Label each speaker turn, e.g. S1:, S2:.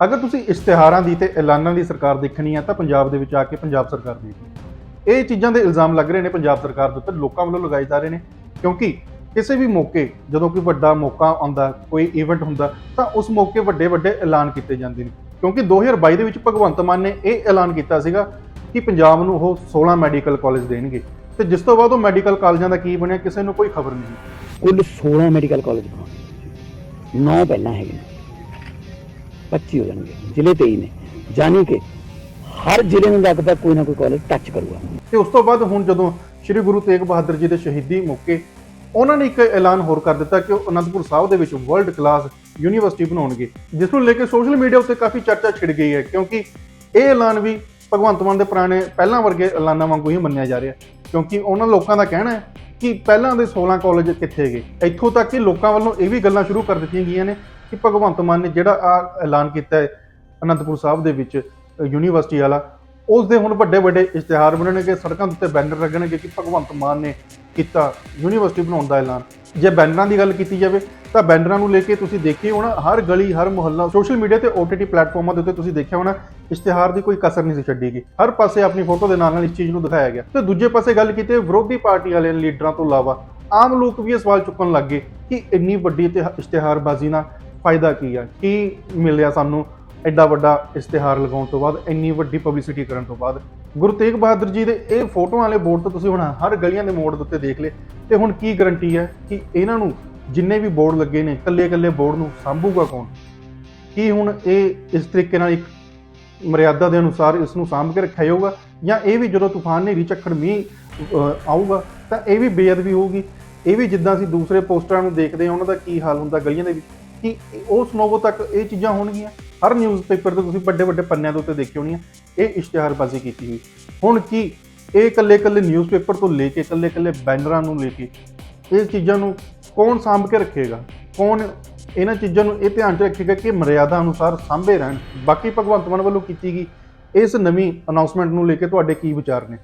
S1: ਅਗਰ ਤੁਸੀਂ ਇਸ਼ਤਿਹਾਰਾਂ ਦੀ ਤੇ ਐਲਾਨਾਂ ਦੀ ਸਰਕਾਰ ਦੇਖਣੀ ਹੈ ਤਾਂ ਪੰਜਾਬ ਦੇ ਵਿੱਚ ਆ ਕੇ ਪੰਜਾਬ ਸਰਕਾਰ ਦੇਖੋ ਇਹ ਚੀਜ਼ਾਂ ਦੇ ਇਲਜ਼ਾਮ ਲੱਗ ਰਹੇ ਨੇ ਪੰਜਾਬ ਸਰਕਾਰ ਦੇ ਉੱਤੇ ਲੋਕਾਂ ਵੱਲੋਂ ਲਗਾਏ ਜਾ ਰਹੇ ਨੇ। ਕਿਉਂਕਿ ਕਿਸੇ ਵੀ ਮੌਕੇ ਜਦੋਂ ਕੋਈ ਵੱਡਾ ਮੌਕਾ ਆਉਂਦਾ, ਕੋਈ ਇਵੈਂਟ ਹੁੰਦਾ, ਤਾਂ ਉਸ ਮੌਕੇ ਵੱਡੇ ਵੱਡੇ ਐਲਾਨ ਕੀਤੇ ਜਾਂਦੇ ਨੇ। ਕਿਉਂਕਿ 2022 ਦੇ ਵਿੱਚ ਭਗਵੰਤ ਮਾਨ ਨੇ ਇਹ ਐਲਾਨ ਕੀਤਾ ਸੀਗਾ ਕਿ ਪੰਜਾਬ ਨੂੰ ਉਹ 16 ਮੈਡੀਕਲ ਕਾਲਜ ਦੇਣਗੇ। ਤੇ ਜਿਸ ਤੋਂ ਬਾਅਦ ਉਹ ਮੈਡੀਕਲ ਕਾਲਜਾਂ ਦਾ ਕੀ ਬਣਿਆ, ਕਿਸੇ ਨੂੰ ਕੋਈ ਖਬਰ ਨਹੀਂ।
S2: ਕੁੱਲ 16 ਮੈਡੀਕਲ ਕਾਲਜ ਬਣਾਉਣੇ 9 ਪਹਿਲਾਂ ਹੈਗੇ 25 ਹੋ ਜਾਣਗੇ, ਜ਼ਿਲ੍ਹੇ 23 ਨੇ। ਜਾਨੀ ਕਿ ਹਰ ਜ਼ਿਲ੍ਹੇ ਨੂੰ ਲੱਗਦਾ ਕੋਈ ਨਾ ਕੋਈ ਕਾਲਜ ਟੱਚ ਕਰੂਗਾ।
S1: ਤੇ ਉਸ ਤੋਂ ਬਾਅਦ ਹੁਣ ਜਦੋਂ ਸ੍ਰੀ ਗੁਰੂ ਤੇਗ ਬਹਾਦਰ ਜੀ ਦੇ ਸ਼ਹੀਦੀ ਮੌਕੇ, ਉਹਨਾਂ ਨੇ ਇੱਕ ਐਲਾਨ ਹੋਰ ਕਰ ਦਿੱਤਾ ਕਿ ਉਹ ਅਨੰਦਪੁਰ ਸਾਹਿਬ ਦੇ ਵਿੱਚ ਵਰਲਡ ਕਲਾਸ ਯੂਨੀਵਰਸਿਟੀ ਬਣਾਉਣਗੇ, ਜਿਸ ਨੂੰ ਲੈ ਕੇ ਸੋਸ਼ਲ ਮੀਡੀਆ ਉੱਤੇ ਕਾਫੀ ਚਰਚਾ ਛਿੜ ਗਈ ਹੈ, ਕਿਉਂਕਿ ਇਹ ਐਲਾਨ ਵੀ ਭਗਵੰਤ ਮਾਨ ਦੇ ਪੁਰਾਣੇ ਪਹਿਲਾਂ ਵਰਗੇ ਐਲਾਨਾਂ ਵਾਂਗੂ ਹੀ ਮੰਨਿਆ ਜਾ ਰਿਹਾ ਕਿਉਂਕਿ ਉਹਨਾਂ ਲੋਕਾਂ ਦਾ ਕਹਿਣਾ ਹੈ ਕਿ ਪਹਿਲਾਂ ਦੇ 16 ਕਾਲਜ ਕਿੱਥੇ ਗਏ? ਇੱਥੋਂ ਤੱਕ ਕਿ ਲੋਕਾਂ ਵੱਲੋਂ ਇਹ ਵੀ ਗੱਲਾਂ ਸ਼ੁਰੂ ਕਰ ਦਿੱਤੀਆਂ ਗਈਆਂ ਨੇ ਕਿ ਭਗਵੰਤ ਮਾਨ ਨੇ ਜਿਹੜਾ ਆ ਐਲਾਨ ਕੀਤਾ ਹੈ ਅਨੰਦਪੁਰ ਸਾਹਿਬ ਦੇ ਵਿੱਚ ਯੂਨੀਵਰਸਿਟੀ ਵਾਲਾ ਉਸ ਦੇ ਹੁਣ ਵੱਡੇ ਵੱਡੇ ਇਸ਼ਤਿਹਾਰ ਬਣਨਗੇ, ਸੜਕਾਂ ਦੇ ਉੱਤੇ ਬੈਨਰ ਲੱਗਣਗੇ ਕਿ ਭਗਵੰਤ ਮਾਨ ਨੇ ਕੀਤਾ ਯੂਨੀਵਰਸਿਟੀ ਬਣਾਉਣ ਦਾ ਐਲਾਨ। ਜੇ ਬੈਨਰਾਂ ਦੀ ਗੱਲ ਕੀਤੀ ਜਾਵੇ, ਤਾਂ ਬੈਨਰਾਂ ਨੂੰ ਲੈ ਕੇ ਤੁਸੀਂ ਦੇਖਿਓ ਹੋਣਾ, ਹਰ ਗਲੀ, ਹਰ ਮੁਹੱਲਾ, ਸੋਸ਼ਲ ਮੀਡੀਆ ਤੇ OTT ਪਲੇਟਫਾਰਮਾਂ ਦੇ ਉੱਤੇ ਤੁਸੀਂ ਦੇਖਿਆ ਹੋਣਾ, ਇਸ਼ਤਿਹਾਰ ਦੀ ਕੋਈ ਕਸਰ ਨਹੀਂ ਸੀ ਛੱਡੀ ਗਈ। ਹਰ ਪਾਸੇ ਆਪਣੀ ਫੋਟੋ ਦੇ ਨਾਲ ਨਾਲ ਇਸ ਚੀਜ਼ ਨੂੰ ਦਿਖਾਇਆ ਗਿਆ। ਤੇ ਦੂਜੇ ਪਾਸੇ ਗੱਲ ਕੀਤੇ ਵਿਰੋਧੀ ਪਾਰਟੀ ਵਾਲੇ ਲੀਡਰਾਂ ਤੋਂ ਇਲਾਵਾ, ਆਮ ਲੋਕ ਵੀ ਇਹ ਸਵਾਲ ਚੁੱਕਣ ਲੱਗ ਗਏ ਕਿ ਇੰਨੀ ਵੱਡੀ ਤੇ ਇਸ਼ਤਿਹਾਰਬਾਜ਼ੀ ਨਾਲ ਫਾਇਦਾ ਕੀ ਆ? ਕੀ ਮਿਲਿਆ ਸਾਨੂੰ ਐਡਾ ਵੱਡਾ ਇਸ਼ਤਿਹਾਰ ਲਗਾਉਣ ਤੋਂ ਬਾਅਦ, ਇੰਨੀ ਵੱਡੀ ਪਬਲਿਸਿਟੀ ਕਰਨ ਤੋਂ ਬਾਅਦ? ਗੁਰੂ ਤੇਗ ਬਹਾਦਰ ਜੀ ਦੇ ਇਹ ਫੋਟੋਆਂ ਵਾਲੇ ਬੋਰਡ ਤੋਂ ਤੁਸੀਂ ਹੁਣ ਹਰ ਗਲੀਆਂ ਦੇ ਮੋੜ ਦੇ ਉੱਤੇ ਦੇਖ ਲਏ। ਤੇ ਹੁਣ ਕੀ ਗਰੰਟੀ ਹੈ ਕਿ ਇਹਨਾਂ ਨੂੰ ਜਿੰਨੇ ਵੀ ਬੋਰਡ ਲੱਗੇ ਨੇ ਇਕੱਲੇ ਇਕੱਲੇ ਬੋਰਡ ਨੂੰ ਸੰਭੂਗਾ ਕੌਣ? ਕੀ ਹੁਣ ਇਹ ਇਸ ਤਰੀਕੇ ਨਾਲ ਇੱਕ ਮਰਿਆਦਾ ਦੇ ਅਨੁਸਾਰ ਇਸ ਨੂੰ ਸਾਂਭ ਕੇ ਰੱਖਿਆ ਜਾਊਗਾ? ਜਾਂ ਇਹ ਵੀ ਜਦੋਂ ਤੂਫਾਨ ਹਨੇਰੀ ਝੱਖੜ ਮੀਂਹ ਆਊਗਾ, ਤਾਂ ਇਹ ਵੀ ਬੇਅਦਬੀ ਹੋਊਗੀ? ਇਹ ਵੀ ਜਿੱਦਾਂ ਅਸੀਂ ਦੂਸਰੇ ਪੋਸਟਰਾਂ ਨੂੰ ਦੇਖਦੇ ਹਾਂ, ਉਹਨਾਂ ਦਾ ਕੀ ਹਾਲ ਹੁੰਦਾ ਗਲੀਆਂ ਦੇ ਵਿੱਚ? ਕਿ ਉਸ ਨੋਵੋ ਤੱਕ ਇਹ ਚੀਜ਼ਾਂ ਹੋਣਗੀਆਂ। ਹਰ ਨਿਊਜ਼ਪੇਪਰ ਤੇ ਤੁਸੀਂ ਵੱਡੇ ਵੱਡੇ ਪੰਨਿਆਂ ਦੇ ਉੱਤੇ ਦੇਖੀ ਹੋਣੀਆਂ, ਇਹ ਇਸ਼ਤਿਹਾਰਬਾਜ਼ੀ ਕੀਤੀ ਹੋਈ। ਹੁਣ ਕੀ ਇਹ ਇਕੱਲੇ ਇਕੱਲੇ ਨਿਊਜ਼ਪੇਪਰ ਤੋਂ ਲੈ ਕੇ ਇਕੱਲੇ ਇਕੱਲੇ ਬੈਨਰਾਂ ਨੂੰ ਲੈ ਕੇ ਇਹ ਚੀਜ਼ਾਂ ਨੂੰ ਕੌਣ ਸਾਂਭ ਕੇ ਰੱਖੇਗਾ? ਕੌਣ ਇਹਨਾਂ ਚੀਜ਼ਾਂ ਨੂੰ ਇਹ ਧਿਆਨ 'ਚ ਰੱਖੇਗਾ ਕਿ ਮਰਿਆਦਾ ਅਨੁਸਾਰ ਸਾਂਭੇ ਰਹਿਣ? ਬਾਕੀ ਭਗਵੰਤ ਮਾਨ ਵੱਲੋਂ ਕੀਤੀ ਗਈ ਇਸ ਨਵੀਂ ਅਨਾਉਂਸਮੈਂਟ ਨੂੰ ਲੈ ਕੇ ਤੁਹਾਡੇ ਕੀ ਵਿਚਾਰ ਨੇ?